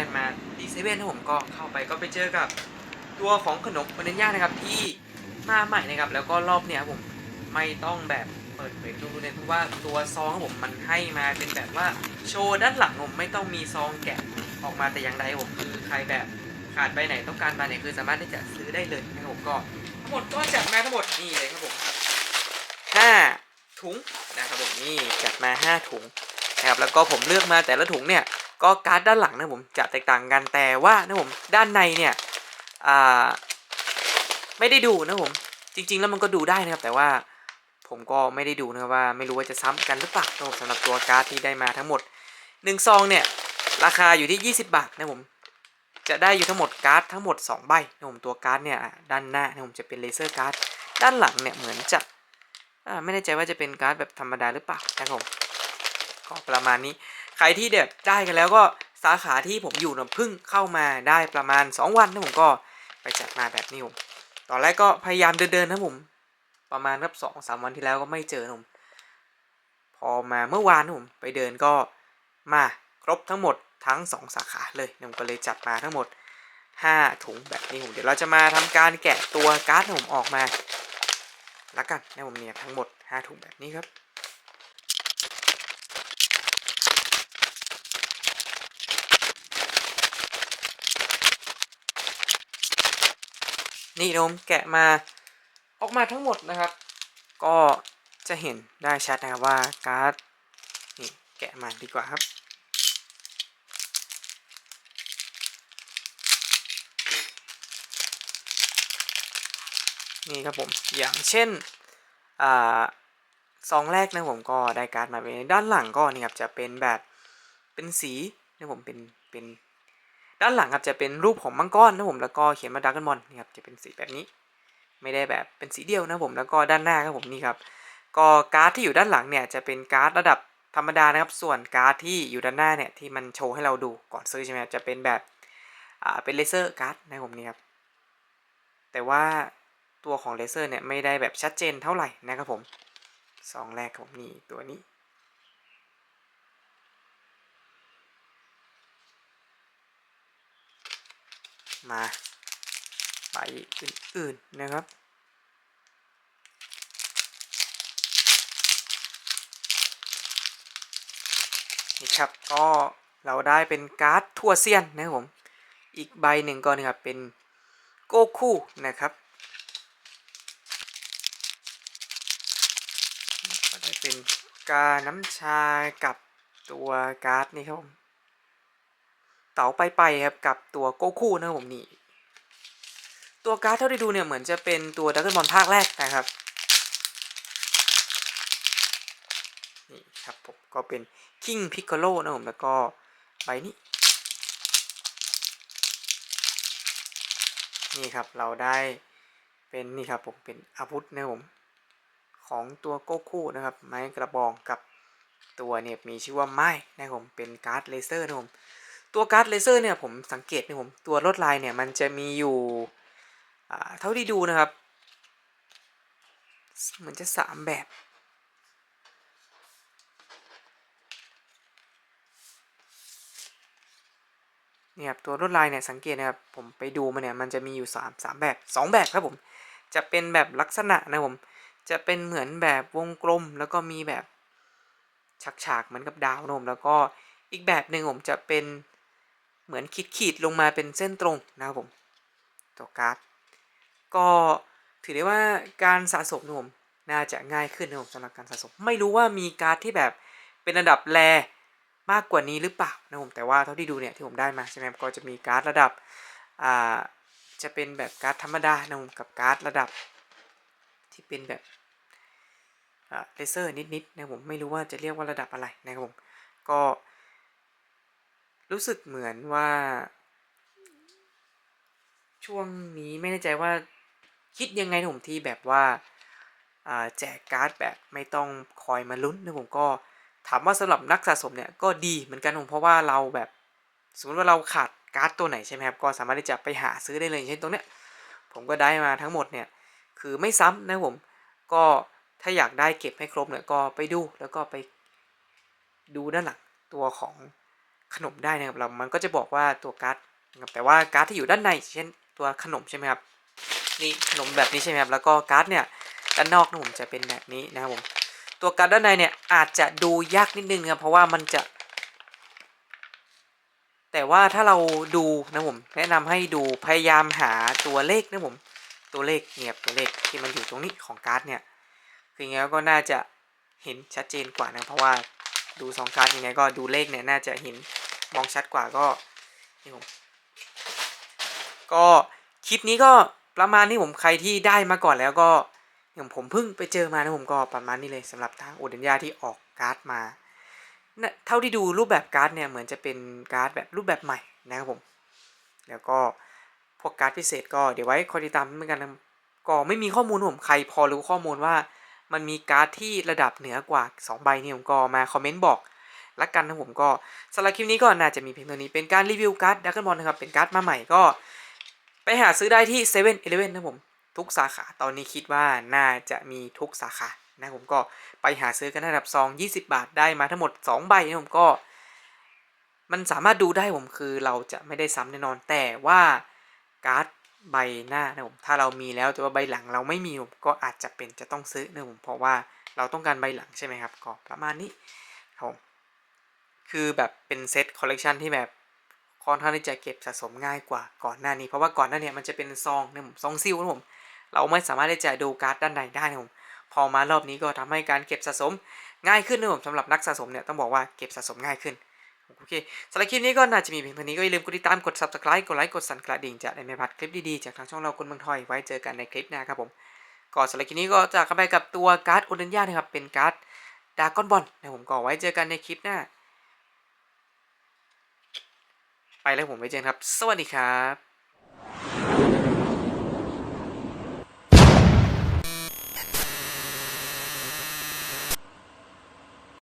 ได้มาดีเซเว่นนะผมก็เข้าไปก็ไปเจอกับตัวของขนมคนเนย่านะครับที่มาใหม่นะครับแล้วก็รอบเนี้ยผมไม่ต้องแบบเปิดเผยดูเลยเพราะว่าตัวซองผมมันให้มาเป็นแบบว่าโชว์ด้านหลังผมไม่ต้องมีซองแกะออกมาแต่อย่างใดผมคือใครแบบขาดไปไหนต้องการมาเนี่ยคือสามารถที่จะซื้อได้เลยนะครับผมก็ทั้งหมดก็จัดมาทั้งหมดนี่เลยครับผมห้าถุงนะครับผมนี่จัดมาห้าถุงนะครับแล้วก็ผมเลือกมาแต่ละถุงเนี่ย ก็การ์ดด้านหลังนะผมจะแตกต่างกันแต่ว่านะผมด้านในเนี่ยไม่ได้ดูนะผมจริง ๆ แล้วมันก็ดูได้นะครับ แต่ว่าผมก็ไม่ได้ดูนะว่า ไม่รู้ว่าจะซ้ำกันหรือเปล่านะผมสำหรับตัวการ์ดที่ได้มาทั้งหมด1ซองเนี่ยราคาอยู่ที่ 20 บาทนะผมจะได้อยู่ทั้งหมดการ์ดทั้งหมด 2 ใบนะผมตัวการ์ดเนี่ยด้านหน้านะผมจะเป็นเลเซอร์การ์ดด้านหลังเนี่ยเหมือนจะไม่แน่ใจว่าจะเป็นการ์ดแบบธรรมดาหรือเปล่านะผมก็ประมาณนี้ ใครที่เด็ดได้กันแล้วก็สาขาที่ผมอยู่เนี่ยเพิ่งเข้ามาได้ประมาณ 2 วันนะผมก็ไปจัดมาแบบนี้ผมตอนแรกก็พยายามเดินๆนะผม ประมาณรับสองสามวันที่แล้วก็ไม่เจอนะผมพอมาเมื่อวานผมไปเดินก็มาครบทั้งหมดทั้ง 2 สาขาเลยผมก็เลยจัดมาทั้งหมด 5 ถุงแบบนี้ผมเดี๋ยวเราจะมาทำการแกะตัวการ์ดผมออกมาละกันนะผมเนี่ยทั้งหมด 5 ถุงแบบนี้ครับ นี่นะผมแกะมาออกมาทั้งหมดนะครับ ก็จะเห็นได้ชัดนะครับว่าการ์ดนี่แกะมาดีกว่าครับ นี่ครับผมอย่างเช่นอ่าซองแรกนะผมก็ได้การ์ดมาเป็นด้านหลังก็นี่ครับจะเป็นแบบเป็นสีนะผมเป็นเป็น ด้านหลังครับจะเป็นรูปของมังกรนะผมแล้วก็เขียนมาดักกันบอลนี่ครับจะเป็นสีแบบนี้ ไม่ได้แบบเป็นสีเดียวนะผมแล้วก็ด้านหน้าครับผมนี่ครับก็การ์ดที่อยู่ด้านหลังเนี่ยจะเป็นการ์ดระดับธรรมดานะครับ ส่วนการ์ดที่อยู่ด้านหน้าเนี่ยที่มันโชว์ให้เราดูก่อนซื้อใช่ไหมจะเป็นแบบอ่าเป็นเลเซอร์การ์ดนะผมนี่ครับแต่ว่าตัวของเลเซอร์เนี่ยไม่ได้แบบชัดเจนเท่าไหร่นะครับผมซองแรกของผมนี่ตัวนี้ มาใบอื่นๆนะครับ นี่ครับก็เราได้เป็นการ์ดทั่วเซียนนะครับผม อีกใบหนึ่งก็นะครับเป็นโกคูนะครับก็ได้เป็นกาน้ำชากับตัวการ์ดนี่ครับผม เต๋าไปไปครับกับตัวโกคูนะครับผมนี่ตัวการ์ดเท่าที่ดูเนี่ยเหมือนจะเป็นตัวดักเกิลบอลภาคแรกนะครับนี่ครับผมก็เป็นคิงพิกโ o โลนะผมแล้วก็ใบนี้นี่ครับเราได้เป็นนี่ครับผมเป็นอาวุธนะผมของตัวโกคูนะครับไม้กระบองกับตัวเนี่ยมีชื่อว่าไม้นะผมเป็นการ์ดเลเซอร์นะผม ตัวการ์ดเลเซอร์เนี่ยผมสังเกตเนะผมตัวลวดลายเนี่ยมันจะมีอยู่เท่าที่ดูนะครับเหมือนจะสามแบบ เนี่ยครับตัวลวดลายเนี่ยสังเกตนะครับผมไปดูมาเนี่ยมันจะมีอยู่3 3แบบ2แบบครับผมจะเป็นแบบลักษณะนะผมจะเป็นเหมือนแบบวงกลมแล้วก็มีแบบฉากๆเหมือนกับดาวนะผมแล้วก็อีกแบบหนึ่งผมจะเป็น เหมือนขีดขีดๆลงมาเป็นเส้นตรงนะครับผมตัวการ์ดก็ถือได้ว่าการสะสมนะผมน่าจะง่ายขึ้นนะผมสำหรับการสะสม ไม่รู้ว่ามีการ์ดที่แบบเป็นระดับแรมากกว่านี้หรือเปล่านะผมแต่ว่าเท่าที่ดูเนี่ยที่ผมได้มาใช่ไหมก็จะมีการ์ดระดับอ่าจะเป็นแบบการ์ดธรรมดานะผมกับการ์ดระดับ ที่เป็นแบบอ่าเลเซอร์นิดๆนะผมไม่รู้ว่าจะเรียกว่าระดับอะไรนะครับผมก็ รู้สึกเหมือนว่า ช่วงนี้ไม่แน่ใจว่าคิดยังไงผมที่แบบว่าแจกการ์ดแบบไม่ต้องคอยมาลุ้นนะผมก็ถามว่าสำหรับนักสะสมเนี่ยก็ดีเหมือนกันผมเพราะว่าเราแบบสมมติว่าเราขาดการ์ดตัวไหนใช่ไหมครับก็สามารถที่จะไปหาซื้อได้เลยเช่นตรงเนี้ยผมก็ได้มาทั้งหมดเนี่ยคือไม่ซ้ำนะผมก็ถ้าอยากได้เก็บให้ครบเนี่ยก็ไปดูแล้วก็ไปดูด้านหลังตัวของ ขนมได้นะครับเรามันก็จะบอกว่าตัวการ์ดนะครับแต่ว่าการ์ดที่อยู่ด้านในเช่นตัวขนมใช่ไหมครับนี่ขนมแบบนี้ใช่ไหมครับแล้วก็การ์ดเนี่ยด้านนอกนะผมจะเป็นแบบนี้นะครับผมตัวการ์ดด้านในเนี่ยอาจจะดูยากนิดนึงครับเพราะว่ามันจะ แต่ว่าถ้าเราดูนะผมแนะนำให้ดูพยายามหาตัวเลขนะผมตัวเลขเนี่ยตัวเลขที่มันอยู่ตรงนี้ของการ์ดเนี่ยคือยังไงก็น่าจะเห็นชัดเจนกว่านะเพราะว่า ดูสองการ์ดยังไงก็ดูเลขเนี่ยน่าจะเห็นมองชัดกว่าก็นี่ผมก็คลิปนี้ก็ประมาณนี้ผมใครที่ได้มาก่อนแล้วก็อย่างผมเพิ่งไปเจอมานะผมก็ประมาณนี้เลยสำหรับทางโอเดนยาที่ออกการ์ดมาเท่าที่ดูรูปแบบการ์ดเนี่ยเหมือนจะเป็นการ์ดแบบรูปแบบใหม่นะครับผม แล้วก็พวกการ์ดพิเศษก็เดี๋ยวไว้คอยติดตามเหมือนกันนะก็ไม่มีข้อมูลผมใครพอรู้ข้อมูลว่า มันมีการ์ดที่ระดับเหนือกว่า 2 ใบนี่ผมก็มาคอมเมนต์บอกละกันนะผมก็สำหรับคลิปนี้ก็น่าจะมีเพียงเท่านี้เป็นการรีวิวการ์ดดักเกิลบอลนะครับเป็นการ์ดมาใหม่ก็ ไปหาซื้อได้ที่7 e เ e ่ e อนะผมทุกสาขาตอนนี้คิดว่าน่าจะมีทุกสาขานะผมก็ไปหาซื้อกันระดับซอง20 บาทได้มาทั้งหมด 2 ใบนะผมก็ มันสามารถดูได้ผมคือเราจะไม่ได้ซ้ำแน่นอนแต่ว่าการ์ด ใบหน้านะผมถ้าเรามีแล้วแต่ว่าใบหลังเราไม่มีผมก็อาจจะเป็นจะต้องซื้อนะผมเพราะว่าเราต้องการใบหลังใช่ไหมครับก็ประมาณนี้ครับผมคือแบบเป็นเซตคอลเลกชันที่แบบค่อนข้างที่จะเก็บสะสมง่ายกว่าก่อนหน้านี้ เพราะว่าก่อนหน้านี้มันจะเป็นซองนะผมซองซิลนะผมเราไม่สามารถที่จะดูการ์ดด้านในได้นะผมพอมารอบนี้ก็ทำให้การเก็บสะสมง่ายขึ้นนะผมสำหรับนักสะสมเนี่ยต้องบอกว่าเก็บสะสมง่ายขึ้น โอเคสำหรับคลิปนี้ก็น่าจะมีเพียงเท่านี้ก็อย่าลืมกดติดตามกด subscribe กดไลค์กดสั่นกระดิ่งจะได้ไม่พลาดคลิปดีๆจากทางช่องเราคนเมืองทอยไว้เจอกันในคลิปหน้าครับผมก็สำหรับคลิปนี้ก็จะกันไปกับตัวการ์ดโอเดนยานะครับเป็นการ์ดดากอนบอลนะผมก็ไว้เจอกันในคลิปหน้า ไปแล้วผมไปเจอกันครับ สวัสดีครับ